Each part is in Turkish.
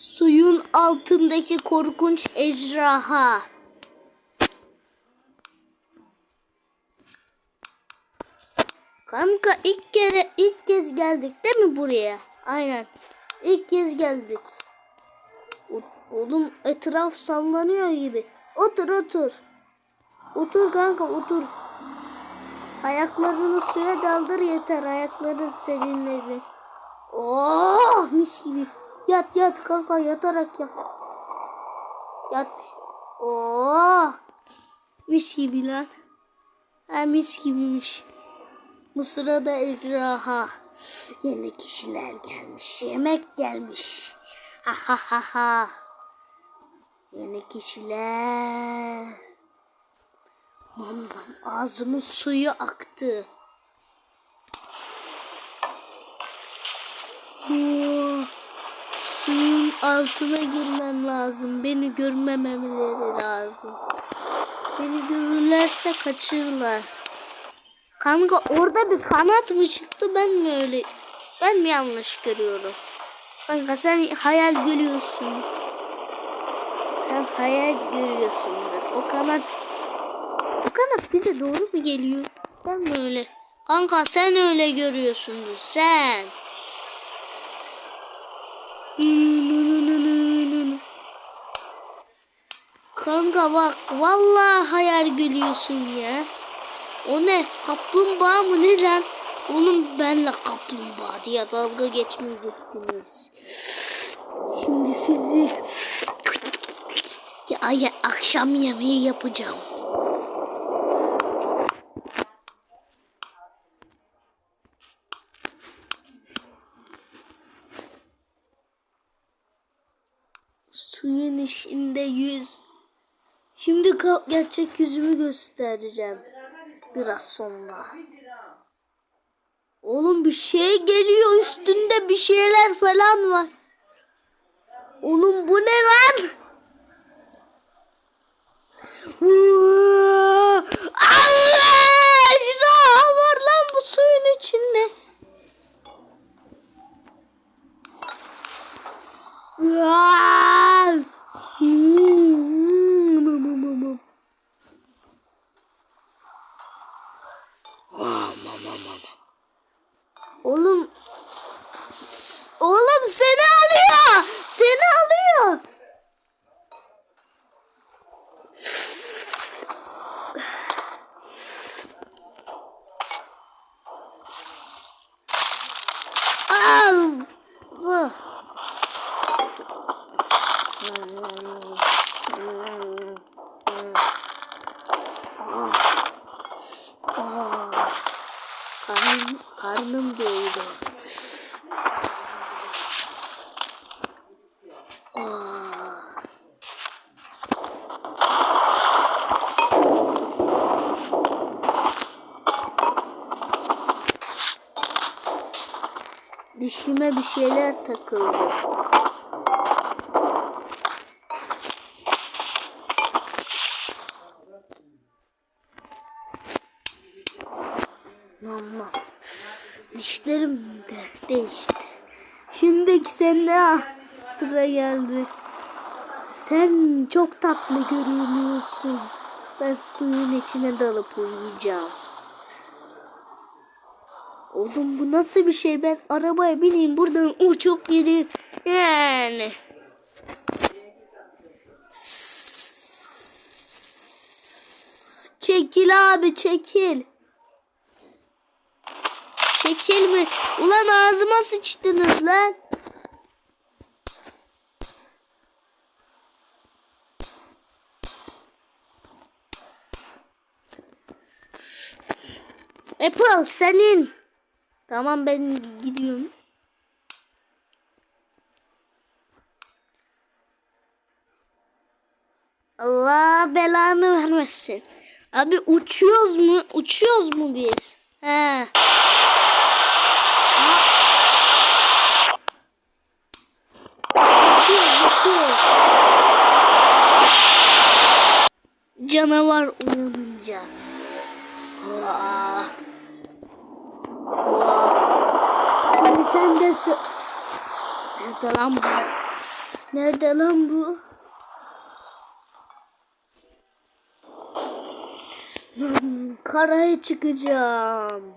Suyun altındaki korkunç ejderha. Kanka ilk kere ilk kez geldik değil mi buraya? Aynen. İlk kez geldik. Oğlum etraf sallanıyor gibi. Otur otur. Otur kanka otur. Ayaklarını suya daldır yeter. Ayakların serinledi. Oh mis gibi. Yat yat kanka yatarak yat. Yat. Oh. Mis gibi lan. Ha mis gibiymiş. Bu sırada ejderha. Yeni kişiler gelmiş. Yemek gelmiş. Ha ha ha ha. Yeni kişiler. Mamdan ağzımın suyu aktı. Oo, Suyun altına girmem lazım. Beni görmemeleri lazım. Beni görürlerse kaçırırlar. Kanka orada bir kanat mı çıktı ben mi öyle? Ben mi yanlış görüyorum? Kanka sen hayal görüyorsun. Sen hayal görüyorsundur. O kanat o kanat bize doğru mu geliyor? Ben mi öyle? Kanka sen öyle görüyorsundur sen. Kanka bak vallahi hayal görüyorsun ya. O ne? Kaplumbağa mı ne lan? Oğlum benle kaplumbağa diye dalga geçmeyecektiniz. Şimdi sizi ya akşam yemeği yapacağım. Suyun içinde yüz. Şimdi gerçek yüzümü göstereceğim. Biraz sonra. Oğlum bir şey geliyor üstünde bir şeyler falan var. Oğlum bu ne lan? Allah! Ejderha var lan bu suyun içinde. Vaa! Hmm. Oğlum Oğlum seni alıyor. Seni alıyor. Karnım, doydu. Aa. Dişime bir şeyler takıldı. Aman. Dişlerim de değişti. Şimdiki sende sıra geldi. Sen çok tatlı görünüyorsun. Ben suyun içine dalıp uyuyacağım. Oğlum bu nasıl bir şey? Ben arabaya bineyim buradan uçup gideyim. Yani. Çekil abi çekil. Çekil mi? Ulan ağzıma sıçtınız lan. Apple senin. Tamam ben gidiyorum. Allah belanı vermesin. Abi uçuyoruz mu? Uçuyoruz mu biz? He. Uçuyoruz, uçuyoruz. Canavar uyanınca. Vah. Şimdi sen de Nerede lan bu? Nerede lan bu? Karaya çıkacağım.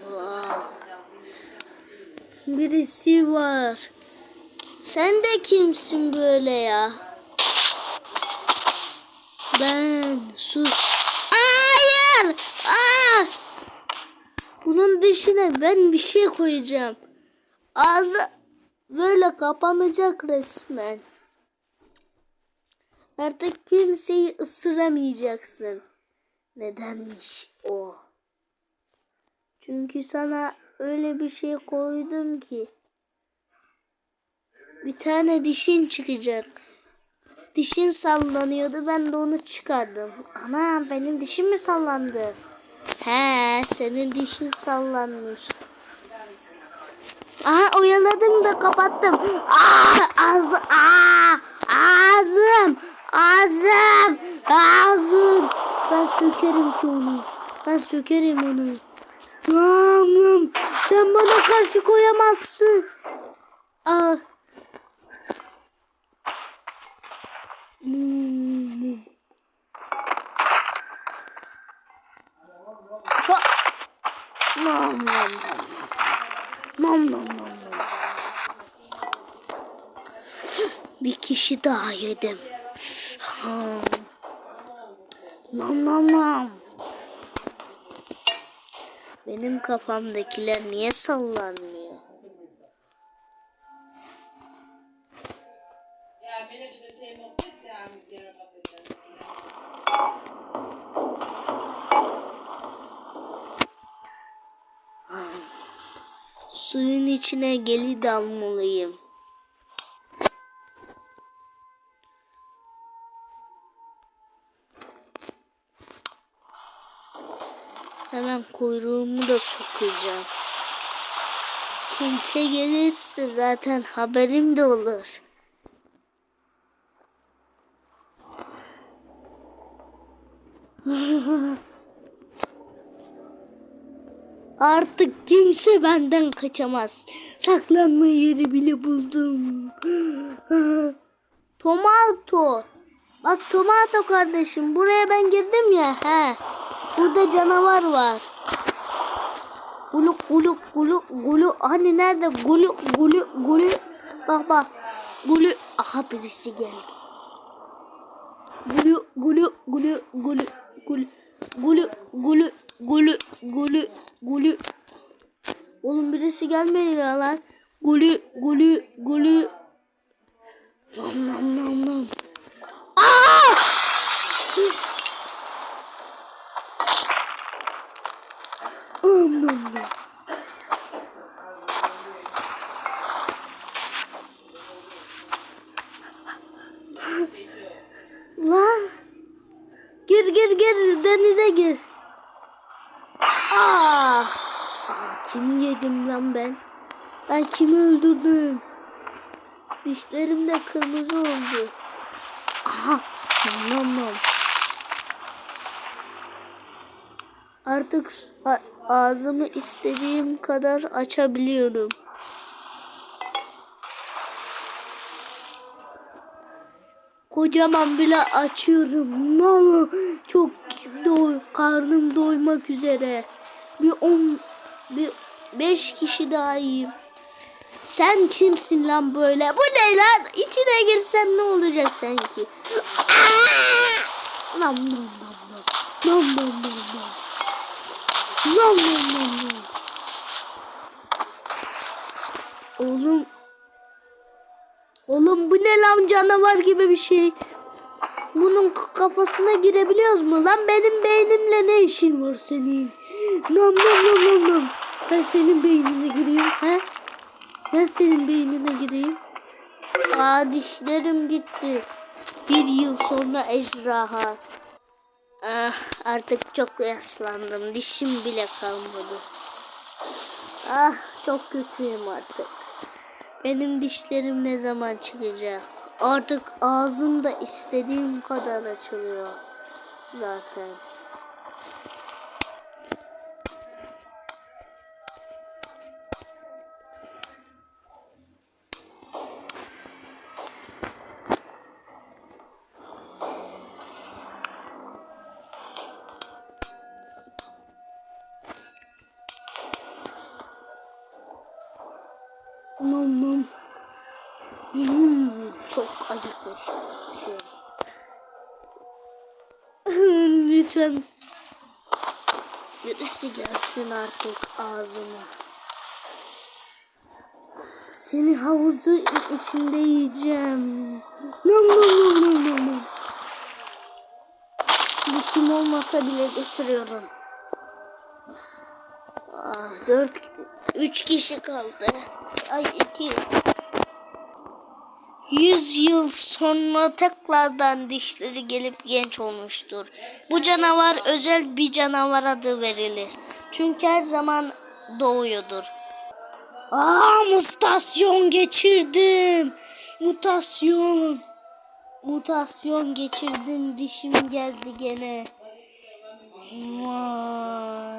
Wow. Birisi var. Sen de kimsin böyle ya? Ben su. Hayır! Aa! Bunun dışına ben bir şey koyacağım. Ağzı böyle kapanacak resmen. Artık kimseyi ısıramayacaksın. Nedenmiş o? Çünkü sana öyle bir şey koydum ki. Bir tane dişin çıkacak. Dişin sallanıyordu. Ben de onu çıkardım. Ana benim dişim mi sallandı? He senin dişin sallanmış. Aha oyaladım da kapattım. Aa, ağzı, aa, ağzım, ağzım, ağzım. Ben sökerim ki onu. Ben sökerim onu. Tanrım sen bana karşı koyamazsın. Ah. Aa. Hmm. Nam nam nam. Nam nam nam. Bir kişi daha yedim. Nam nam nam. Benim kafamdakiler niye sallanmıyor? Suyun içine geli dalmalıyım. Hemen kuyruğumu da sokacağım. Kimse gelirse zaten haberim de olur. Artık kimse benden kaçamaz. Saklanma yeri bile buldum. Tomato. Bak tomato kardeşim buraya ben girdim ya. He. Burada canavar var. Gulu gulu gulu gulu. Hani nerede? Gulu gulu gulu. Bak bak. Gulu. Aha birisi geldi. Gulu gulu gulu gulu gulu gulu gulu gulu gulu gulu. Oğlum birisi gelmedi ya lan. Gulu gulu gulu. Nom nom nom nom. Aa! Nom. Lan. Gir gir gir denize gir. Aa! Aa, Kimi yedim lan ben? Ben kimi öldürdüm? Dişlerim de kırmızı oldu. Aha. Nom. Artık ağzımı istediğim kadar açabiliyorum. Kocaman bile açıyorum. No, çok doy, karnım doymak üzere. Bir on, bir beş kişi daha yiyeyim. Sen kimsin lan böyle? Bu ne lan? İçine girsem ne olacak sanki? Nam nam nam nam. Nam nam nam nam. Nam nam nam nam. Oğlum. Oğlum bu ne lan canavar gibi bir şey. Bunun kafasına girebiliyoruz mu? Lan benim beynimle ne işin var senin? Nam nam nam nam nam. Ben senin beynine gireyim. He? Ben senin beynine gireyim. Aa dişlerim gitti. Bir yıl sonra ejderha. Ah, artık çok yaşlandım. Dişim bile kalmadı. Ah çok kötüyüm artık. Benim dişlerim ne zaman çıkacak? Artık ağzım da istediğim kadar açılıyor zaten. Nom nom. Hmm, çok acıkmış. Lütfen birisi gelsin artık ağzıma. Seni havuzun içinde yiyeceğim. Nom nom nom nom nom. Dişim olmasa bile götürüyorum. Ah, dört, üç kişi kaldı. Ay iki. Yüz yıl sonra tekrardan dişleri gelip genç olmuştur. Bu canavar özel bir canavar adı verilir. Çünkü her zaman doğuyordur. Aa mutasyon geçirdim. Mutasyon. Mutasyon geçirdim. Dişim geldi gene. Vay.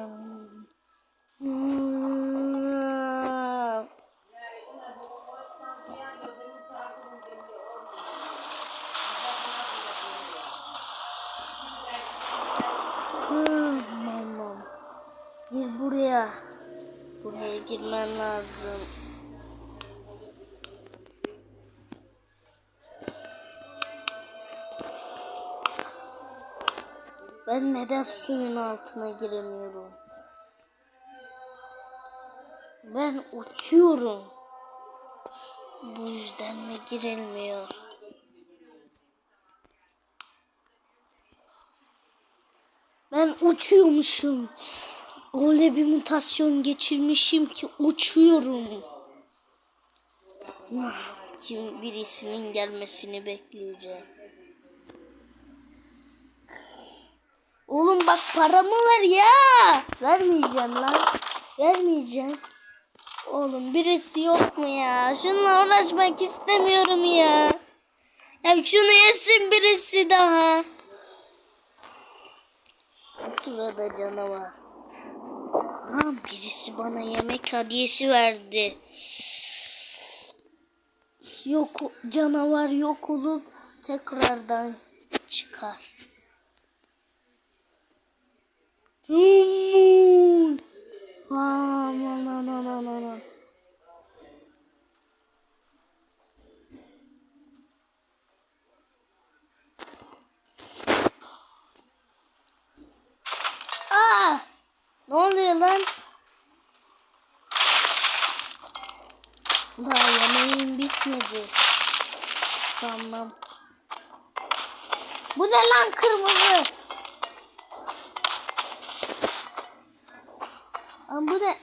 Gir buraya. Buraya girmen lazım. Ben neden suyun altına giremiyorum? Ben uçuyorum. Bu yüzden mi girilmiyor? Ben uçuyormuşum. Öyle bir mutasyon geçirmişim ki uçuyorum. Ah, Kim birisinin gelmesini bekleyeceğim. Oğlum bak paramı ver ya. Vermeyeceğim lan. Vermeyeceğim. Oğlum birisi yok mu ya? Şununla uğraşmak istemiyorum ya. Ya şunu yesin birisi daha. Bu sırada canavar. Lan birisi bana yemek hediyesi verdi. Yok canavar yok olup tekrardan çıkar. Hmm. Aman aman aman aman. Aa! Ne lan? Daha yemeğim bitmedi. Tamam. Bu ne lan kırmızı? Lan bu ne?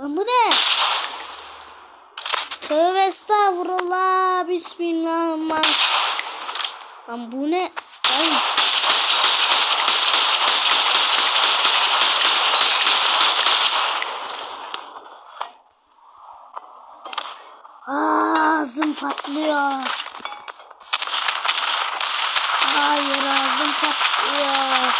Lan bu ne? Tövbe estağfurullah. Bismillahirrahmanirrahim. Lan bu ne? Lan Ağzım patlıyor. Hayır ağzım patlıyor.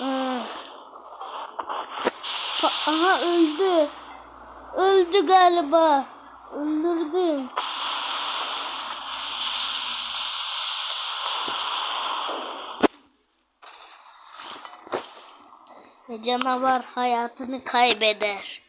Ah. Pa- Aha öldü. Öldü galiba. Öldürdüm. Canavar hayatını kaybeder.